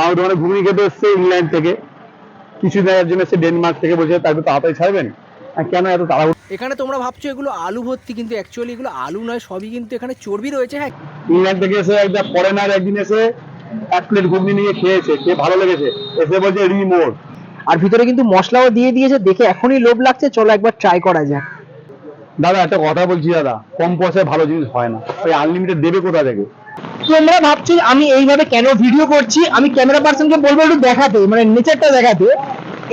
আমার দোকানে ঘুগনি খেতে এসছে ইংল্যান্ড থেকে। কিছু দেওয়ার জন্য এসে ডেনমার্ক থেকে বলছে তার একটু তাড়াতাড়ি ছাড়বেন? কেন এত তাড়াহুড়ো? এখানে তোমরা ভাবছ এগুলো আলু ভর্তি কিন্তু অ্যাকচুয়ালি এগুলো আলু নয় সবই কিন্তু এখানে চর্বি রয়েছে হ্যাঁ? ইংল্যান্ড থেকে এসে একটা ফরেনার একদিন এসে এক প্লেট ঘুগনি নিয়ে খেয়েছে খেয়ে ভালো লেগেছে। এসে বলছে রিমোর আর ভিতরে কিন্তু মশলাও দিয়ে দিয়েছে দেখে এখনই লোভ লাগছে চলো একবার ট্রাই করা যাক। দাদা একটা কথা বলছি দাদা কম পয়সায় ভালো জিনিস হয় না। ওই আনলিমিটেড দেবে কোথা থেকে? তোমরা ভাবছ আমি এইভাবে কেন ভিডিও করছি? আমি ক্যামেরা পার্সনকে বলব একটু দেখাতে মানে নেচারটা দেখাতে।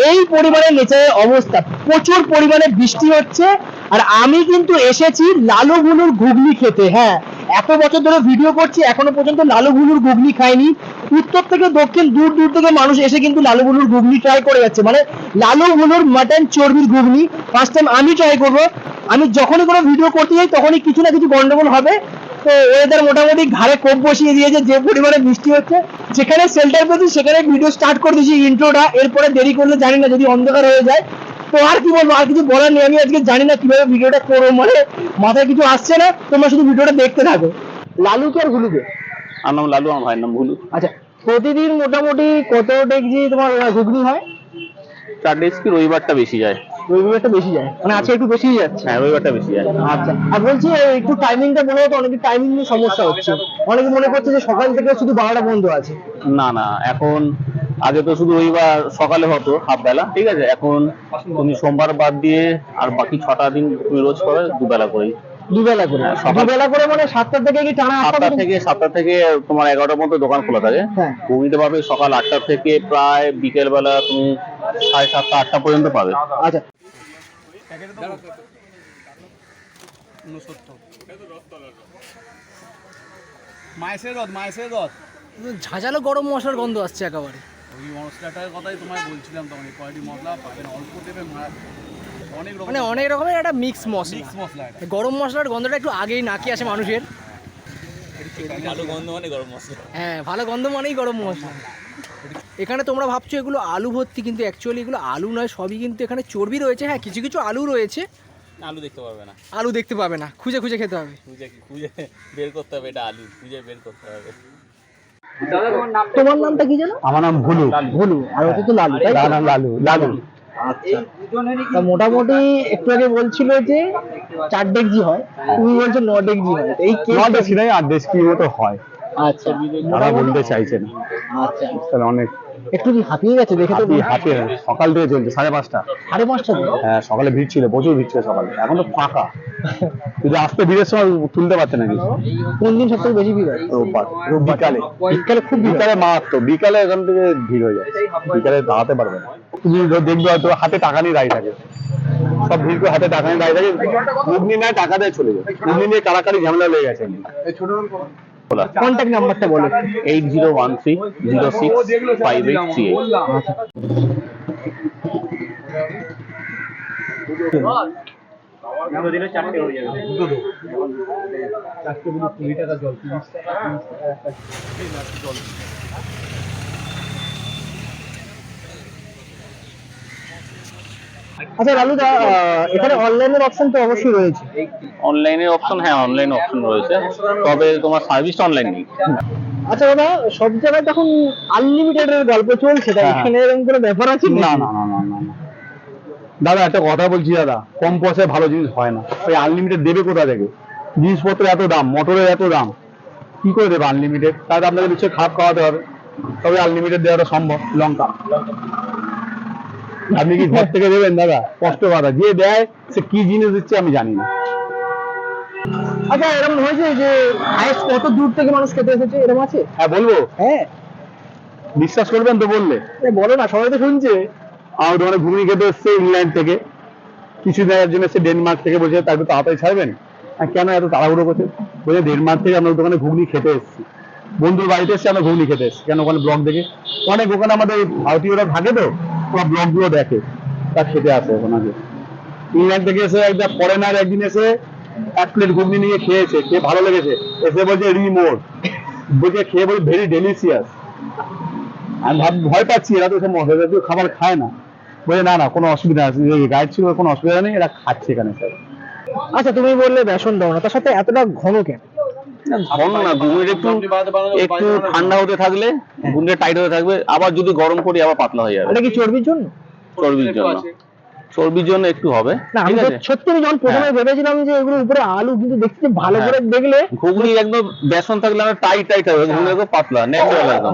এই পরিমাণে নেচারের অবস্থা। প্রচুর পরিমাণে বৃষ্টি হচ্ছে, আর আমি কিন্তু এসেছি লালু গুলুর ঘুগনি খেতে হ্যাঁ। এত বছর ধরে ভিডিও করছি, এখনও পর্যন্ত লালু গুলুর ঘুগনি খাইনি। উত্তর থেকে দক্ষিণ, দূর দূর থেকে মানুষ এসে কিন্তু লালু গুলুর ঘুগনি ট্রাই করে যাচ্ছে। মানে লালু গুলুর মাটন চর্বির ঘুগনি ফার্স্ট টাইম আমি ট্রাই করব। আমি যখনই কোনো ভিডিও করতে যাই, তখনই কিছু না কিছু গন্ডগোল হবে। তো ওয়েদার মোটামুটি ঘাড়ে কোপ বসিয়ে দিয়েছে যে পরিমাণে বৃষ্টি হচ্ছে যেখানে সেল্টার পেয়েছি সেখানে ভিডিও স্টার্ট করে দিয়েছি ইন্ট্রোটা এরপরে দেরি করলে জানি না যদি অন্ধকার হয়ে যায়। তো আর কি বলব আর কিছু বলার নেই আমি আজকে জানি না কীভাবে ভিডিওটা করব মানে মাথায় কিছু আসছে না তোমরা শুধু ভিডিওটা দেখতে থাকো। লালুকে আর গুলুকে আমার নাম লালু আমার ভাইয়ের নাম ভুলু আচ্ছা প্রতিদিন মোটামুটি কত ডেকজি তোমার ঘুগনি হয়? চার ডেজ কি রবিবারটা বেশি যায়। রবিবারটা বেশি যায়। মানে আজকে একটু বেশি যাচ্ছে। হ্যাঁ রবিবারটা বেশি যায়। আচ্ছা আর বলছি একটু টাইমিংটা বলে তো অনেকে টাইমিং নিয়ে সমস্যা হচ্ছে। অনেকে মনে করছে যে সকাল থেকে শুধু বারোটা বন্ধ আছে। না না এখন আগে তো শুধু রবিবার সকালে হতো হাফ বেলা ঠিক আছে? এখন তুমি সোমবার বাদ দিয়ে আর বাকি ছটা দিন তুমি রোজ করে দুবেলা করেই। দুবেলা করে। হ্যাঁ, দুবেলা করে মানে সাতটা থেকে কি টানা আটটা সাতটা থেকে সাতটা থেকে তোমার এগারোটার মধ্যে দোকান খোলা থাকে। হ্যাঁ। ঘুগনিতে পাবে সকাল আটটা থেকে প্রায় বিকেল বেলা তুমি সাড়ে সাতটা আটটা পর্যন্ত পাবে। আচ্ছা মাইসের রথ মাইসের রথ। ঝাঁঝালো গরম মশলার গন্ধ আসছে একেবারে। ওই মশলাটার কথাই তোমায় বলছিলাম তখন এই কয়টি মশলা পাবেন অল্প দেবে অনেক মানে অনেক রকমের একটা মিক্স মশলা। মিক্স মশলা গরম মশলার গন্ধটা একটু আগেই নাকি আসে মানুষের। ভালো গন্ধ মানে গরম মশলা? হ্যাঁ ভালো গন্ধ মানেই গরম মশলা। এখানে তোমরা ভাবছ এগুলো আলু ভর্তি কিন্তু অ্যাকচুয়ালি এগুলো আলু নয় সবই কিন্তু এখানে চর্বি রয়েছে। হ্যাঁ কিছু কিছু আলু রয়েছে। আলু দেখতে পারবে না। আলু দেখতে পাবে না। খুঁজে খুঁজে খেতে হবে। খুঁজে খুঁজে বের করতে হবে এটা আলু। খুঁজে বের করতে হবে। তোমার নামটা কি জানো? আমার নাম ভুলু। ভুলু। আর ওটা তো লালু তাই? লালু লালু লালু। আচ্ছা। মোটামুটি একটু আগে বলছিল যে চার ডেকজি হয়। তুমি বলছো ন ডেকজি হয়। এই ন দেশ নাই আট দেশ মতো হয় আচ্ছা। তারা বলতে চাইছে না। আচ্ছা। তাহলে অনেক একটু কি হাঁপিয়ে গেছে? দেখে তো হাঁপিয়ে সকাল থেকে চলছে সাড়ে পাঁচটা। সাড়ে পাঁচটা হ্যাঁ সকালে ভিড় ছিল প্রচুর ভিড় ছিল সকালে। এখন তো ফাঁকা। আসতে ভিড়ের সময় তুলতে পারছে না কিছু। কোন দিন সব থেকে বেশি ভিড় হয়? রোববার বিকালে। বিকালে খুব ভিড় হয়। বিকালে মারাত্মক। বিকালে এখান থেকে ভিড় হয়ে যায়। বিকালে দাঁড়াতে পারবে না। তুমি দেখবে হয়তো হাতে টাকা নিয়ে দাঁড়িয়ে থাকে। সব ভিড় করে হাতে টাকা নিয়ে দাঁড়িয়ে থাকে। ঘুগনি নেয় টাকা দেয় চলে যায়। ঘুগনি নিয়ে কারাকারি ঝামেলা লেগে গেছে। বলা। কন্ট্যাক্ট নাম্বারটা বলো। Eight zero one three zero six five eight three eight আচ্ছা আহ, এখানে অনলাইনের অপশন তো অবশ্যই রয়েছে। অনলাইনের অপশন হ্যাঁ অনলাইন অপশন রয়েছে। তবে তোমার সার্ভিসটা অনলাইন নেই আচ্ছা দাদা সব জায়গায় তখন আনলিমিটেড এর গল্প চলছে তাই হ্যাঁ। এখানে এরকম কোনো ব্যাপার আছে না না না না না না। দাদা একটা কথা বলছি দাদা। কম পয়সায় ভালো জিনিস হয় না। ওই আনলিমিটেড দেবে কোথা থেকে? জিনিসপত্রের এত দাম মোটরের এত দাম। কি করে দেবে আনলিমিটেড তাহলে আপনাকে নিশ্চয়ই খাপ খাওয়াতে হবে। তবে আনলিমিটেড দেওয়াটা সম্ভব লঙ্কা। আপনি কি ঘর থেকে দেবেন দাদা? কষ্ট কথা যে দেয় সে কি জিনিস দিচ্ছে আমি জানি না। আচ্ছা এরকম হয়েছে যে হাইস্ট কত দূর থেকে মানুষ খেতে এসেছে? এরকম আছে? হ্যাঁ বলব। হ্যাঁ। বিশ্বাস করবেন তো বললে। বলো না সবাই তো শুনছে। আমার দোকানে ঘুগনি খেতে এসছে ইংল্যান্ড থেকে। কিছু দেওয়ার জন্য এসে ডেনমার্ক থেকে বলছে একটু তাড়াতাড়ি ছাড়বেন? আর কেন এত তাড়াহুড়ো করছে? বলছে ডেনমার্ক থেকে আমরা দোকানে ঘুগনি খেতে এসেছি। বন্ধুর বাড়িতে এসে আমরা ঘুগনি খেতে এসেছি। কেন ওখানে ব্লগ দেখে? অনেক ওখানে আমাদের ভারতীয়রা থাকে তো। ওরা ব্লগগুলো দেখে, তার খেতে আসে ওখানে ইংল্যান্ড থেকে এসে একটা ফরেনার একদিন এসে এক প্লেট ঘুগনি নিয়ে খেয়েছে, খেয়ে ভালো লেগেছে। এসে বলছে রিমোর বলছে, খেয়ে বলছে ভেরি ডেলিসিয়াস আমি ভাব, ভয় পাচ্ছি, এরা তো সব মশলা জাতীয় খাবার খায় না। বলে না না, কোনো অসুবিধা আছে গাইড ছিল, কোনো অসুবিধা নেই, এরা খাচ্ছে এখানে স্যার আচ্ছা তুমি বললে বেসন দাও না, তার সাথে এতটা ঘন কেন? ঘন না ঘুগনিটা একটু একটু ঠান্ডা হতে থাকলে ঘুগনিটা টাইট হতে থাকবে আবার যদি গরম করি আবার পাতলা হয়ে যাবে। এটা কি চর্বির জন্য? চর্বির জন্য। চর্বির জন্য একটু হবে। না আমি সত্যি আমি যখন প্রথমে হ্যাঁ। ভেবেছিলাম যে এগুলো উপরে আলু কিন্তু দেখতে ভালো হ্যাঁ। করে দেখলে ঘুগনি একদম বেসন থাকলে আমরা টাইট টাইট হবে ঘুগনি একদম পাতলা ন্যাচারাল একদম।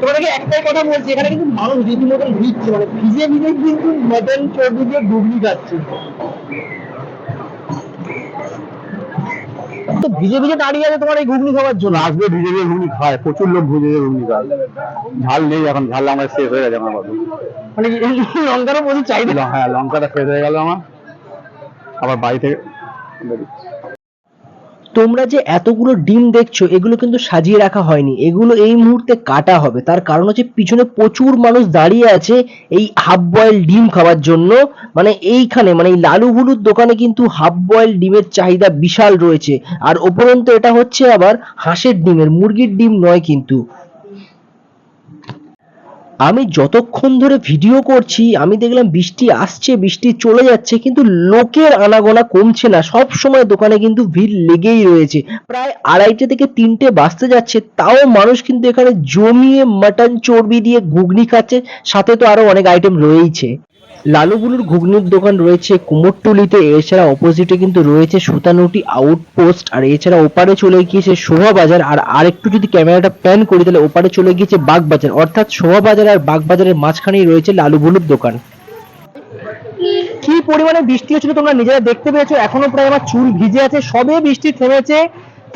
তোমাদেরকে একটাই কথা বলছি এখানে কিন্তু মানুষ রীতিমতন ভিজছে মানে ভিজে ভিজে কিন্তু মটন চর্বি দিয়ে ঘুগনি খাচ্ছে। তো ভিজে ভিজে দাঁড়িয়ে আছে তোমার এই ঘুগনি খাওয়ার জন্য? আসবে ভিজে ভিজে ঘুগনি খায়। প্রচুর লোক ভিজে ভিজে ঘুগনি খায়। ঝাল নেই এখন ঝাল আমার শেষ হয়ে গেছে আমার মানে লঙ্কারও প্রচুর চাহিদা। হ্যাঁ লঙ্কাটা শেষ হয়ে গেল আমার। আবার বাড়ি থেকে তোমরা যে এতগুলো ডিম দেখছ, এগুলো কিন্তু সাজিয়ে রাখা হয়নি। এগুলো এই মুহূর্তে কাটা হবে। তার কারণ হচ্ছে পিছনে প্রচুর মানুষ দাঁড়িয়ে আছে এই হাফ বয়েল ডিম খাওয়ার জন্য। মানে এইখানে মানে এই লালু হলুদ দোকানে কিন্তু হাফ বয়েল ডিমের চাহিদা বিশাল রয়েছে। আর উপরন্ত এটা হচ্ছে আবার হাঁসের ডিমের, মুরগির ডিম নয় কিন্তু। আমি যতক্ষণ ধরে ভিডিও করছি, আমি দেখলাম বৃষ্টি আসছে, বৃষ্টি চলে যাচ্ছে, কিন্তু লোকের আনাগোনা কমছে না। সব সময় দোকানে কিন্তু ভিড় লেগেই রয়েছে। প্রায় আড়াইটে থেকে তিনটে বাজতে যাচ্ছে, তাও মানুষ কিন্তু এখানে জমিয়ে মাটন চর্বি দিয়ে ঘুগনি খাচ্ছে, সাথে তো আরও অনেক আইটেম রয়েইছে। লালুগুলুর ঘুগনির দোকান রয়েছে কুমোরটুলিতে। এছাড়া অপোজিটে কিন্তু রয়েছে সুতানুটি আউটপোস্ট আর এছাড়া ওপারে চলে গিয়েছে শোভা বাজার আর আরেকটু যদি ক্যামেরাটা প্যান করি, তাহলে ওপারে চলে গিয়েছে বাগবাজার। অর্থাৎ শোভা বাজার আর বাগবাজারের মাঝখানেই রয়েছে লালুগুলুর দোকান। কি পরিমাণে বৃষ্টি হচ্ছিল তোমরা নিজেরা দেখতে পেয়েছ? এখনও প্রায় আমার চুল ভিজে আছে, সবে বৃষ্টি থেমেছে।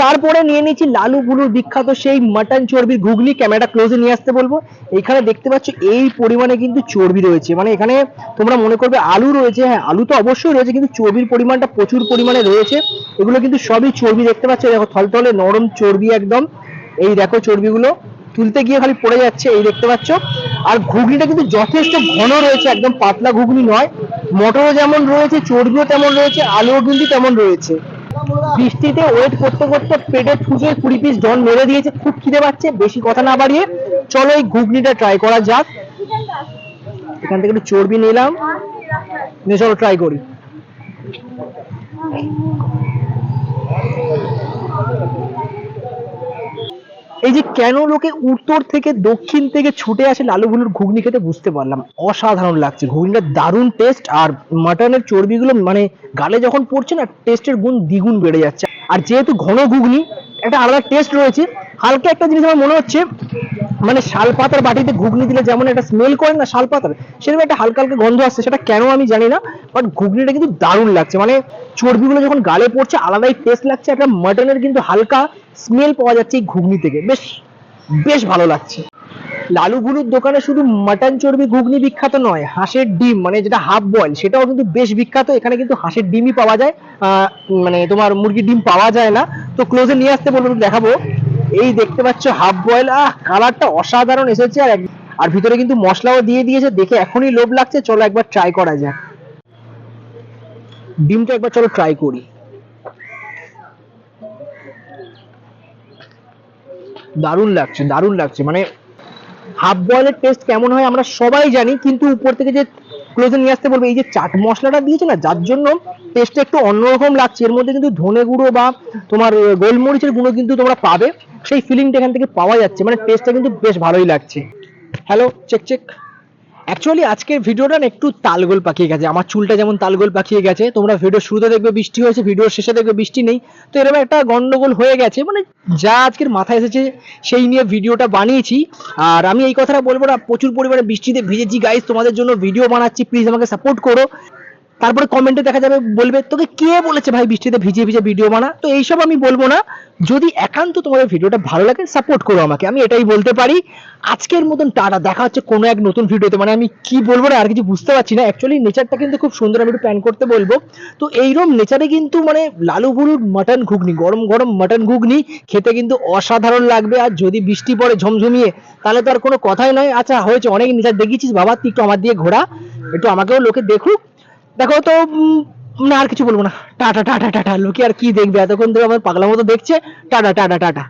তারপরে নিয়ে নিচ্ছি লালু গুলুর বিখ্যাত সেই মাটন চর্বির ঘুগনি। ক্যামেরাটা ক্লোজে নিয়ে আসতে বলব। এখানে দেখতে পাচ্ছ এই পরিমাণে কিন্তু চর্বি রয়েছে। মানে এখানে তোমরা মনে করবে আলু রয়েছে হ্যাঁ আলু তো অবশ্যই রয়েছে, কিন্তু চর্বির পরিমাণটা প্রচুর পরিমাণে রয়েছে। এগুলো কিন্তু সবই চর্বি দেখতে পাচ্ছ। দেখো, থলথলে নরম চর্বি একদম। এই দেখো চর্বিগুলো। তুলতে গিয়ে খালি পড়ে যাচ্ছে, এই দেখতে পাচ্ছ। আর ঘুগনিটা কিন্তু যথেষ্ট ঘন রয়েছে, একদম পাতলা ঘুগনি নয়। মটরও যেমন রয়েছে, চর্বিও তেমন রয়েছে, আলুও কিন্তু তেমন রয়েছে। বৃষ্টিতে ওয়েট করতে করতে পেটে ঠুসে কুড়ি পিস জন মেরে দিয়েছে। খুব খিদে পাচ্ছে, বেশি কথা না বাড়িয়ে চলো এই ঘুগনিটা ট্রাই করা যাক। এখান থেকে একটু চর্বি নিলাম। নিয়ে চলো ট্রাই করি। এই যে কেন লোকে উত্তর থেকে দক্ষিণ থেকে ছুটে আসে লালুগুলোর ঘুগনি খেতে বুঝতে পারলাম অসাধারণ লাগছে। ঘুগনিটা দারুণ টেস্ট আর মাটনের চর্বিগুলো মানে গালে যখন পড়ছে না টেস্টের গুণ দ্বিগুণ বেড়ে যাচ্ছে। আর যেহেতু ঘন ঘুগনি একটা আলাদা টেস্ট রয়েছে। হালকা একটা জিনিস আমার মনে হচ্ছে মানে শাল পাতার বাটিতে ঘুগনি দিলে যেমন একটা স্মেল করে না শাল পাতার সেরকম একটা হালকা হালকা গন্ধ আসছে, সেটা কেন আমি জানি না বাট ঘুগনিটা কিন্তু দারুণ লাগছে। মানে চর্বিগুলো যখন গালে পড়ছে, আলাদাই টেস্ট লাগছে, একটা মাটনের কিন্তু হালকা স্মেল পাওয়া যাচ্ছে এই ঘুগনি থেকে। বেশ বেশ ভালো লাগছে। লালু গুলুর দোকানে শুধু মাটন চর্বি ঘুগনি বিখ্যাত নয়, হাঁসের ডিম মানে যেটা হাফ বয়েল সেটাও কিন্তু বেশ বিখ্যাত। এখানে কিন্তু হাঁসের ডিমই পাওয়া যায় মানে তোমার মুরগির ডিম পাওয়া যায় না। তো ক্লোজে নিয়ে আসতে বলব দেখাবো। এই দেখতে পাচ্ছ হাফ বয়েল আহ কালারটা অসাধারণ এসেছে। আর আর ভিতরে কিন্তু মশলাও দিয়ে দিয়েছে। দেখে এখনই লোভ লাগছে, চলো একবার ট্রাই করা যাক। ডিমটা একবার চলো ট্রাই করি। দারুণ লাগছে দারুণ লাগছে। মানে হাফ বয়েলের টেস্ট কেমন হয় আমরা সবাই জানি, কিন্তু উপর থেকে যে ক্লোজে নিয়ে আসতে বলবে, এই যে চাট মশলাটা দিয়েছে না, যার জন্য টেস্টটা একটু অন্যরকম লাগছে। এর মধ্যে কিন্তু ধনে গুঁড়ো বা তোমার গোলমরিচের গুঁড়ো কিন্তু তোমরা পাবে। সেই ফিলিংটা এখান থেকে পাওয়া যাচ্ছে মানে টেস্টটা কিন্তু বেশ ভালোই লাগছে। হ্যালো চেক চেক অ্যাকচুয়ালি আজকের ভিডিওটা না একটু তালগোল পাকিয়ে গেছে। আমার চুলটা যেমন তালগোল পাকিয়ে গেছে, তোমরা ভিডিও শুরুতে দেখবে বৃষ্টি হয়েছে ভিডিওর শেষে দেখবে বৃষ্টি নেই। তো এরকম একটা গন্ডগোল হয়ে গেছে মানে যা আজকের মাথায় এসেছে, সেই নিয়ে ভিডিওটা বানিয়েছি। আর আমি এই কথাটা বলব না, প্রচুর পরিমাণে বৃষ্টিতে ভিজেছি। গাইজ তোমাদের জন্য ভিডিও বানাচ্ছি। প্লিজ আমাকে সাপোর্ট করো। তারপরে কমেন্টে দেখা যাবে, বলবে, তোকে কে বলেছে ভাই বৃষ্টিতে ভিজে ভিজে ভিডিও বানা? তো এইসব আমি বলব না। যদি একান্ত তোমাদের ভিডিওটা ভালো লাগে সাপোর্ট করো আমাকে। আমি এটাই বলতে পারি। আজকের মতন টাটা। দেখা হচ্ছে কোনো এক নতুন ভিডিওতে মানে আমি কি বলব না, আর কিছু বুঝতে পারছি না। অ্যাকচুয়ালি নেচারটা কিন্তু খুব সুন্দর আমি একটু প্ল্যান করতে বলব। তো এইরকম নেচারে কিন্তু মানে লালু বুলুর মাটন ঘুগনি, গরম গরম মাটন ঘুগনি খেতে কিন্তু অসাধারণ লাগবে। আর যদি বৃষ্টি পড়ে ঝমঝমিয়ে, তাহলে তো আর কোনো কথাই নয়। আচ্ছা হয়েছে। অনেক নেচার দেখিয়েছিস বাবা। তুই একটু আমার দিয়ে ঘোরা। একটু আমাকেও লোকে দেখুক। দেখো তো না, আর কিছু বলব না। টাটা টাটা টাটা, লোকে আর কি দেখবে? এতক্ষণ ধরে আমার পাগলা মতো দেখছে। Tata tata tata.